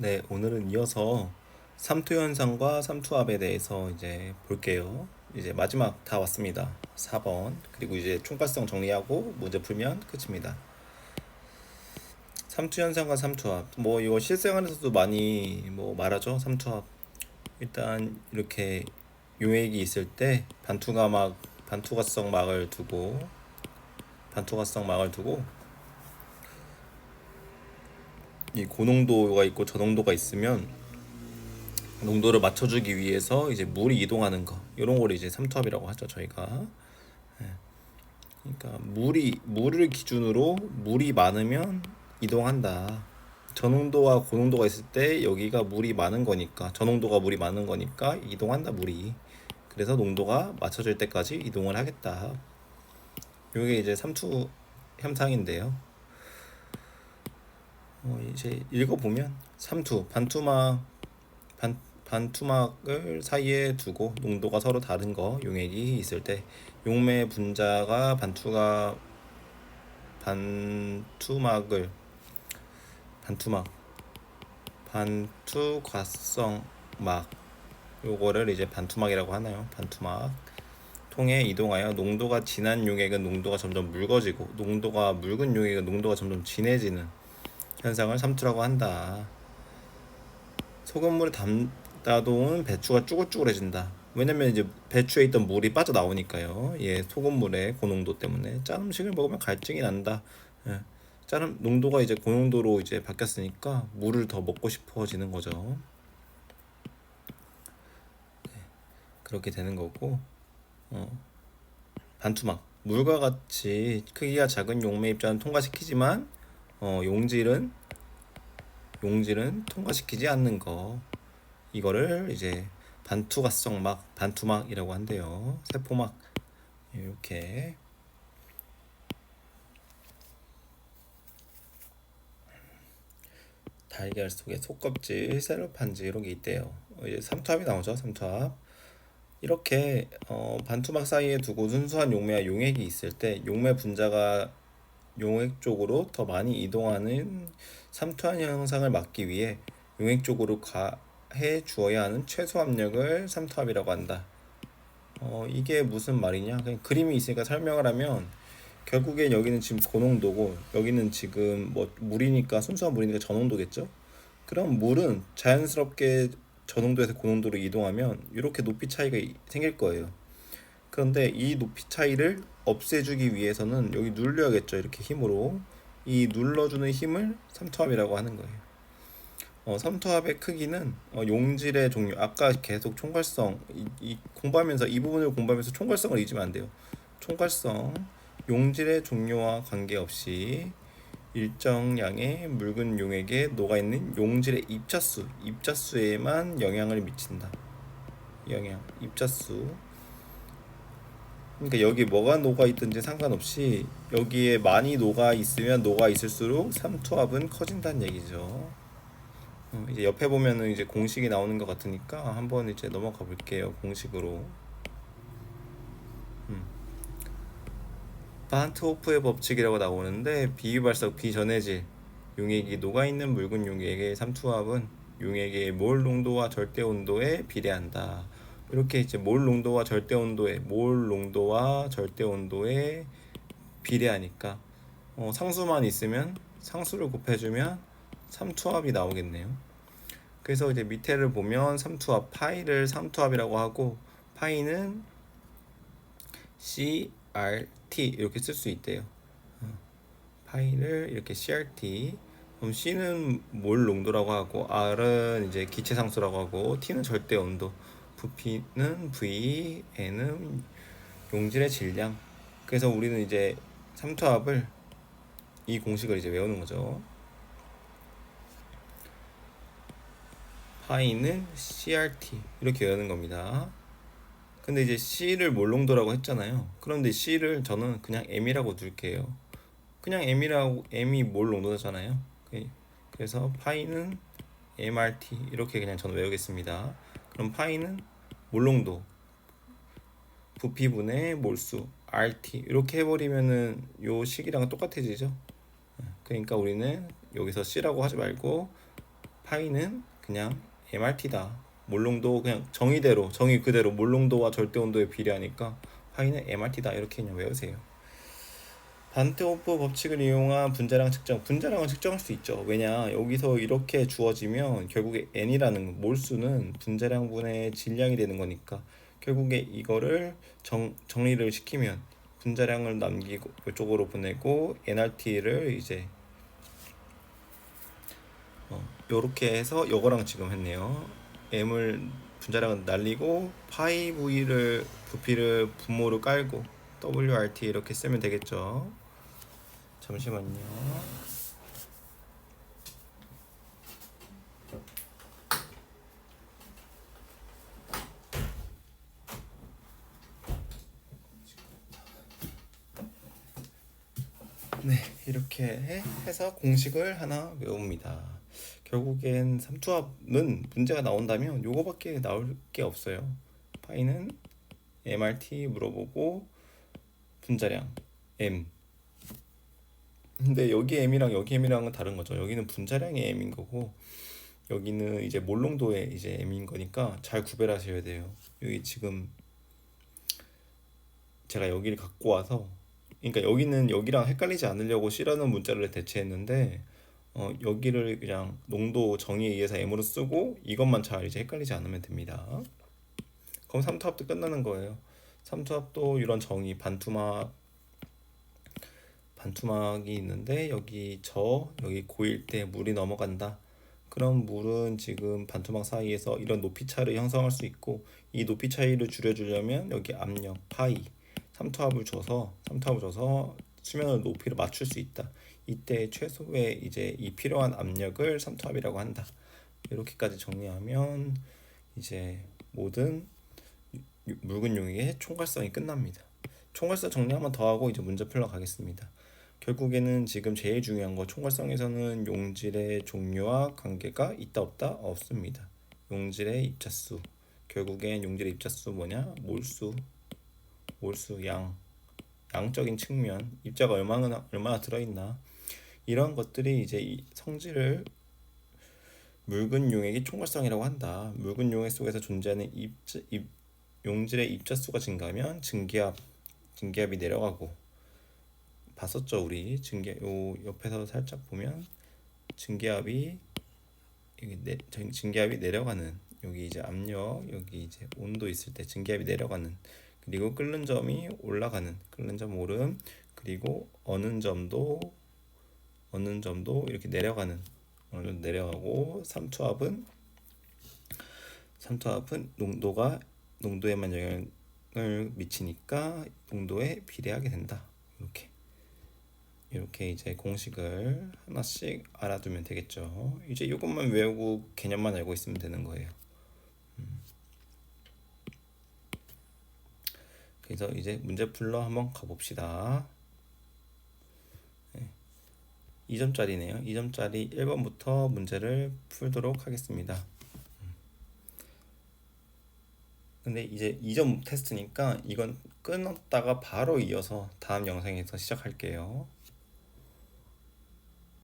네, 오늘은 이어서 삼투 현상과 삼투압에 대해서 이제 볼게요. 이제 마지막 다 왔습니다. 4번. 그리고 이제 총괄성 정리하고 문제 풀면 끝입니다. 삼투 현상과 삼투압. 뭐 이거 실생활에서도 많이 뭐 말하죠. 삼투압. 일단 이렇게 용액이 있을 때 반투가 막 반투가성 막을 두고 반투가성 막을 두고 이 고농도가 있고 저농도가 있으면 농도를 맞춰주기 위해서 이제 물이 이동하는 거 이런 걸 이제 삼투압이라고 하죠 저희가. 예. 그러니까 물이 물을 기준으로 물이 많으면 이동한다. 저농도와 고농도가 있을 때 여기가 물이 많은 거니까 저농도가 물이 많은 거니까 이동한다 물이. 그래서 농도가 맞춰질 때까지 이동을 하겠다. 이게 이제 삼투 현상인데요 어, 이제 읽어보면 삼투 반투막 반, 반투막을 사이에 두고 농도가 서로 다른 거 용액이 있을 때 용매 분자가 반투가 반투막을 반투막 반투과성 막 요거를 이제 반투막이라고 하나요? 반투막. 통해 이동하여 농도가 진한 용액은 농도가 점점 묽어지고 농도가 묽은 용액은 농도가 점점 진해지는 현상을 삼투라고 한다. 소금물에 담다 놓은 배추가 쭈글쭈글해진다. 왜냐면 이제 배추에 있던 물이 빠져 나오니까요. 예, 소금물의 고농도 때문에 짠 음식을 먹으면 갈증이 난다. 예, 짠 농도가 이제 고농도로 이제 바뀌었으니까 물을 더 먹고 싶어지는 거죠. 네, 그렇게 되는 거고, 어, 반투막 물과 같이 크기가 작은 용매 입자는 통과시키지만 어, 용질은 용질은 통과시키지 않는 거. 이거를 이제 반투가성 막 반투막이라고 한대요. 세포막. 이렇게. 달걀 속에 속껍질 셀로판지 이런 게 있대요. 어, 이제 삼투압이 나오죠 삼투압. 이렇게 어, 반투막 사이에 두고 순수한 용매와 용액이 있을 때 용매 분자가 용액 쪽으로 더 많이 이동하는 삼투압 현상을 막기 위해 용액 쪽으로 가해 주어야 하는 최소 압력을 삼투압이라고 한다. 어, 이게 무슨 말이냐? 그냥 그림이 있으니까 설명을 하면 결국에 여기는 지금 고농도고 여기는 지금 뭐 물이니까 순수한 물이니까 저농도겠죠? 그럼 물은 자연스럽게 저농도에서 고농도로 이동하면 이렇게 높이 차이가 생길 거예요. 그런데 이 높이 차이를 없애주기 위해서는 여기 눌려야겠죠. 이렇게 힘으로. 이 눌러주는 힘을 삼투압이라고 하는 거예요. 어, 삼투압의 크기는 어, 용질의 종류. 아까 계속 총괄성 이, 이 공부하면서 이 부분을 공부하면서 총괄성을 잊으면 안 돼요. 총괄성 용질의 종류와 관계없이 일정량의 묽은 용액에 녹아 있는 용질의 입자수, 입자수에만 영향을 미친다. 영향, 입자수. 그러니까 여기 뭐가 녹아 있든지 상관없이 여기에 많이 녹아 있으면 녹아 있을수록 삼투압은 커진다는 얘기죠. 어, 이제 옆에 보면은 이제 공식이 나오는 것 같으니까 한번 이제 넘어가 볼게요. 공식으로. 음. 바한트호프의 법칙이라고 나오는데 비유발석 비전해질 용액이 녹아 있는 묽은 용액의 삼투압은 용액의 몰 농도와 절대 온도에 비례한다. 이렇게 이제 몰 농도와 절대 온도에 몰 농도와 절대 온도에 비례하니까 어, 상수만 있으면 상수를 곱해주면 삼투압이 나오겠네요. 그래서 이제 밑에를 보면 삼투압 파이를 삼투압이라고 하고 파이는 CRT 이렇게 쓸 수 있대요. 어, 파이를 이렇게 CRT 그럼 C는 몰 농도라고 하고 R은 이제 기체 상수라고 하고 T는 절대 온도 부피는 V, N은 용질의 질량. 그래서 우리는 이제 삼투압을 이 공식을 이제 외우는 거죠. 파이는 CRT 이렇게 외우는 겁니다. 근데 이제 C를 몰롱도라고 했잖아요. 그런데 C를 저는 그냥 M이라고 둘게요. 그냥 M이라고 M이 몰롱도잖아요. 그래서 파이는 MRT 이렇게 그냥 저는 외우겠습니다. 그럼 파이는 몰롱도 부피분의 몰수 RT 이렇게 해버리면은 요 식이랑 똑같아지죠. 그러니까 우리는 여기서 C라고 하지 말고 파이는 그냥 MRT다. 몰롱도 그냥 정의대로 정의 그대로 몰롱도와 절대 온도에 비례하니까 파이는 MRT다 이렇게 그냥 외우세요. 반트호프 법칙을 이용한 분자량 측정. 분자량을 측정할 수 있죠. 왜냐 여기서 이렇게 주어지면 결국에 n이라는 몰수는 분자량분의 질량이 되는 거니까 결국에 이거를 정, 정리를 시키면 분자량을 남기고 이쪽으로 보내고 nRT를 이제 어, 요렇게 해서 요거랑 지금 했네요. m을 분자량은 날리고 파이 v를 부피를 분모로 깔고 wrt 이렇게 쓰면 되겠죠. 잠시만요. 네, 이렇게 해- 해서 공식을 하나 외웁니다. 결국엔 삼투압은 문제가 나온다면 요거밖에 나올 게 없어요. 파이는 MRT 물어보고 분자량 M. 근데 여기 M이랑 여기 M이랑은 다른 거죠. 여기는 분자량의 M인 거고 여기는 이제 몰롱도의 이제 M인 거니까 잘 구별하셔야 돼요. 여기 지금 제가 여기를 갖고 와서 그러니까 여기는 여기랑 헷갈리지 않으려고 C라는 문자를 대체했는데 어, 여기를 그냥 농도 정의에 의해서 M으로 쓰고 이것만 잘 이제 헷갈리지 않으면 됩니다. 그럼 삼투압도 끝나는 거예요. 삼투압도 이런 정의 반투막 반투막이 있는데 여기 저 여기 고일 때 물이 넘어간다. 그럼 물은 지금 반투막 사이에서 이런 높이 차를 형성할 수 있고 이 높이 차이를 줄여주려면 여기 압력 파이 삼투압을 줘서 삼투압을 줘서 수면의 높이를 맞출 수 있다. 이때 최소의 이제 이 필요한 압력을 삼투압이라고 한다. 이렇게까지 정리하면 이제 모든 유- 묽은 용액의 총괄성이 끝납니다. 총괄성 정리 한번 더 하고 이제 문제 풀러 가겠습니다. 결국에는 지금 제일 중요한 거 총괄성에서는 용질의 종류와 관계가 있다 없다 없습니다. 용질의 입자수 결국엔 용질의 입자수 뭐냐 몰수 몰수 양 양적인 측면 입자가 얼마나 얼마나 들어있나 이런 것들이 이제 이 성질을 묽은 용액의 총괄성이라고 한다. 묽은 용액 속에서 존재하는 입자, 입, 용질의 입자수가 증가하면 증기압 증기압이 내려가고 봤었죠 우리. 증기 요 옆에서 살짝 보면 증기압이 여기 내, 증- 증기압이 내려가는 여기 이제 압력 여기 이제 온도 있을 때 증기압이 내려가는 그리고 끓는 점이 올라가는 끓는 점 오름 그리고 어는 점도 어는 점도 이렇게 내려가는 어느 정도 내려가고 삼투압은 삼투압은 농도가 농도에만 영향을 미치니까 농도에 비례하게 된다. 이렇게 이렇게 이제 공식을 하나씩 알아두면 되겠죠. 이제 이것만 외우고 개념만 알고 있으면 되는 거예요. 음. 그래서 이제 문제 풀러 한번 가봅시다. 2점짜리네요. 2점짜리 1번부터 문제를 풀도록 하겠습니다. 근데 이제 2점 테스트니까 이건 끊었다가 바로 이어서 다음 영상에서 시작할게요.